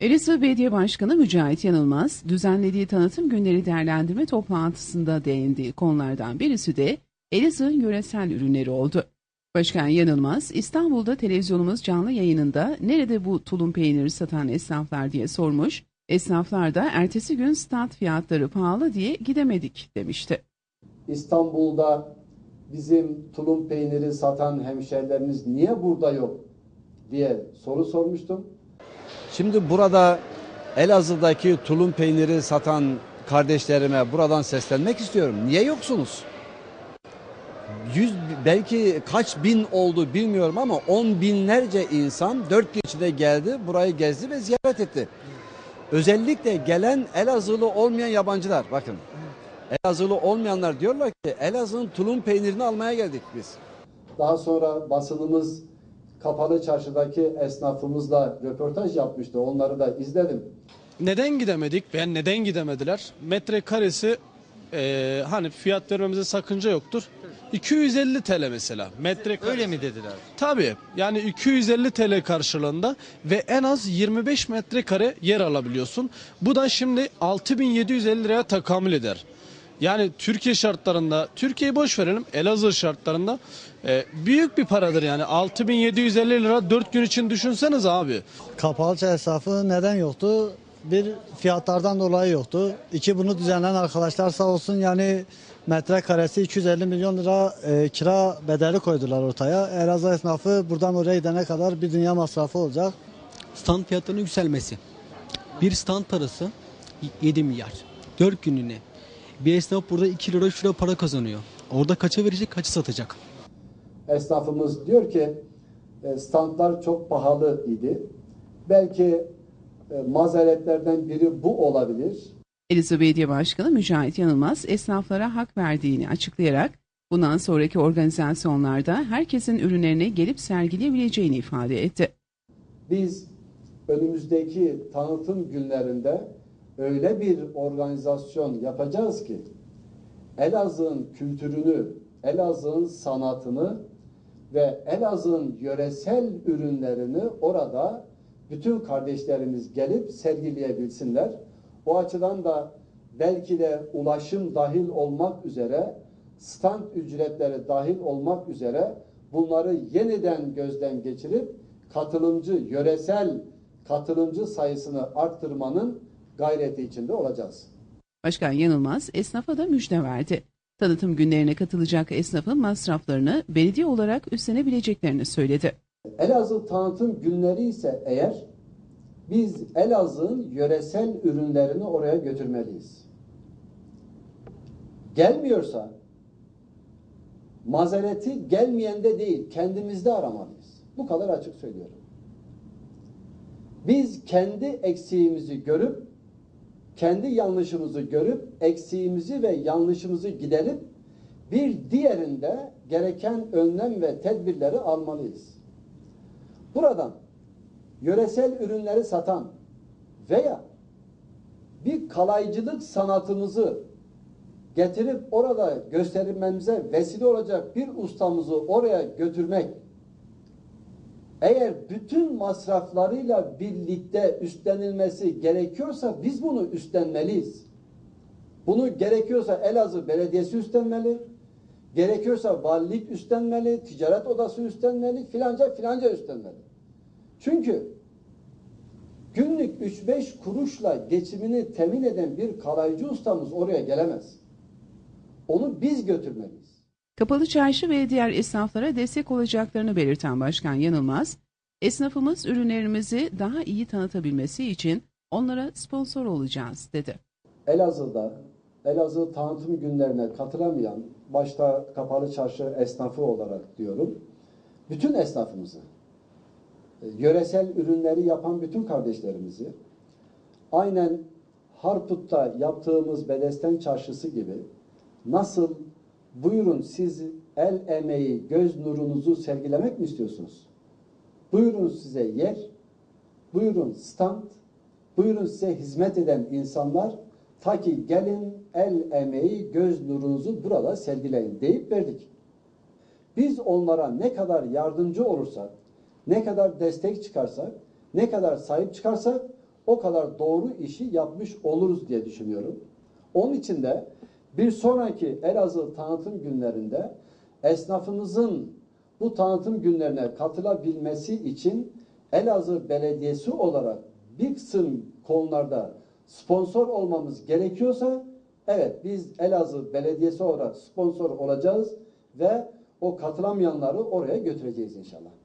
Elazığ Belediye Başkanı Mücahit Yanılmaz, düzenlediği tanıtım günleri değerlendirme toplantısında değindiği konulardan birisi de Elazığ'ın yöresel ürünleri oldu. Başkan Yanılmaz, İstanbul'da televizyonumuz canlı yayınında nerede bu tulum peyniri satan esnaflar diye sormuş, esnaflar da ertesi gün stand fiyatları pahalı diye gidemedik demişti. İstanbul'da bizim tulum peyniri satan hemşerilerimiz niye burada yok diye soru sormuştum. Şimdi burada Elazığ'daki tulum peyniri satan kardeşlerime buradan seslenmek istiyorum. Niye yoksunuz? Yüz, belki kaç bin oldu bilmiyorum ama on binlerce insan dört gün içinde geldi, burayı gezdi ve ziyaret etti. Özellikle gelen Elazığlı olmayan yabancılar bakın. Elazığlı olmayanlar diyorlar ki Elazığ'ın tulum peynirini almaya geldik biz. Daha sonra basınımız kapalı çarşıdaki esnafımızla röportaj yapmıştı. Onları da izledim. Neden gidemedik? Ben neden gidemediler? Metrekaresi eee hani fiyat vermemize sakınca yoktur. 250 TL mesela metrekare. Öyle mi dediler? Tabii yani 250 TL karşılığında ve en az 25 metrekare yer alabiliyorsun. Bu da şimdi 6750 liraya takamül eder. Yani Türkiye şartlarında, Türkiye'yi boş verelim, Elazığ şartlarında e, büyük bir paradır yani 6750 lira 4 gün için düşünseniz abi. Kapalı çarşı esnafı neden yoktu? Bir fiyatlardan dolayı yoktu. İki bunu düzenleyen arkadaşlar sağ olsun yani metrekaresi 250 milyon lira e, kira bedeli koydular ortaya. Elazığ esnafı buradan oraya gidene kadar bir dünya masrafı olacak. Stand fiyatlarının yükselmesi. Bir stand parası 7 milyar. 4 günlüğüne. Bir esnaf burada 2 lira 3 lira para kazanıyor. Orada kaça verecek kaça satacak? Esnafımız diyor ki e, standlar çok pahalı idi. Belki e, mazeretlerden biri bu olabilir. Elazığ Belediye Başkanı Mücahit Yanılmaz esnaflara hak verdiğini açıklayarak bundan sonraki organizasyonlarda herkesin ürünlerini gelip sergileyebileceğini ifade etti. Biz önümüzdeki tanıtım günlerinde öyle bir organizasyon yapacağız ki Elazığ'ın kültürünü, Elazığ'ın sanatını ve Elazığ'ın yöresel ürünlerini orada bütün kardeşlerimiz gelip sergileyebilsinler. O açıdan da belki de ulaşım dahil olmak üzere, stand ücretleri dahil olmak üzere bunları yeniden gözden geçirip katılımcı, yöresel katılımcı sayısını arttırmanın gayreti içinde olacağız. Başkan Yanılmaz esnafa da müjde verdi. Tanıtım günlerine katılacak esnafın masraflarını belediye olarak üstlenebileceklerini söyledi. Elazığ tanıtım günleri ise eğer biz Elazığ'ın yöresel ürünlerini oraya götürmeliyiz. Gelmiyorsa mazereti gelmeyende değil kendimizde aramalıyız. Bu kadar açık söylüyorum. Biz kendi eksiğimizi görüp kendi yanlışımızı görüp eksiğimizi ve yanlışımızı giderip bir diğerinde gereken önlem ve tedbirleri almalıyız. Buradan yöresel ürünleri satan veya bir kalaycılık sanatımızı getirip orada göstermemize vesile olacak bir ustamızı oraya götürmek eğer bütün masraflarıyla birlikte üstlenilmesi gerekiyorsa biz bunu üstlenmeliyiz. Bunu gerekiyorsa Elazığ Belediyesi üstlenmeli, gerekiyorsa valilik üstlenmeli, ticaret odası üstlenmeli, filanca filanca üstlenmeli. Çünkü günlük 3-5 kuruşla geçimini temin eden bir kalaycı ustamız oraya gelemez. Onu biz götürmeliyiz. Kapalı Çarşı ve diğer esnaflara destek olacaklarını belirten Başkan Yanılmaz, esnafımız ürünlerimizi daha iyi tanıtabilmesi için onlara sponsor olacağız dedi. Elazığ'da Elazığ tanıtım günlerine katılamayan başta kapalı çarşı esnafı olarak diyorum. Bütün esnafımızı e, yöresel ürünleri yapan bütün kardeşlerimizi aynen Harput'ta yaptığımız Bedesten çarşısı gibi nasıl buyurun siz el emeği, göz nurunuzu sergilemek mi istiyorsunuz? Buyurun size yer, buyurun stand, buyurun size hizmet eden insanlar ta ki gelin el emeği, göz nurunuzu burada sergileyin deyip verdik. Biz onlara ne kadar yardımcı olursak, ne kadar destek çıkarsak, ne kadar sahip çıkarsak o kadar doğru işi yapmış oluruz diye düşünüyorum. Onun için de bir sonraki Elazığ tanıtım günlerinde esnafımızın bu tanıtım günlerine katılabilmesi için Elazığ Belediyesi olarak bir kısım konularda sponsor olmamız gerekiyorsa evet biz Elazığ Belediyesi olarak sponsor olacağız ve o katılamayanları oraya götüreceğiz inşallah.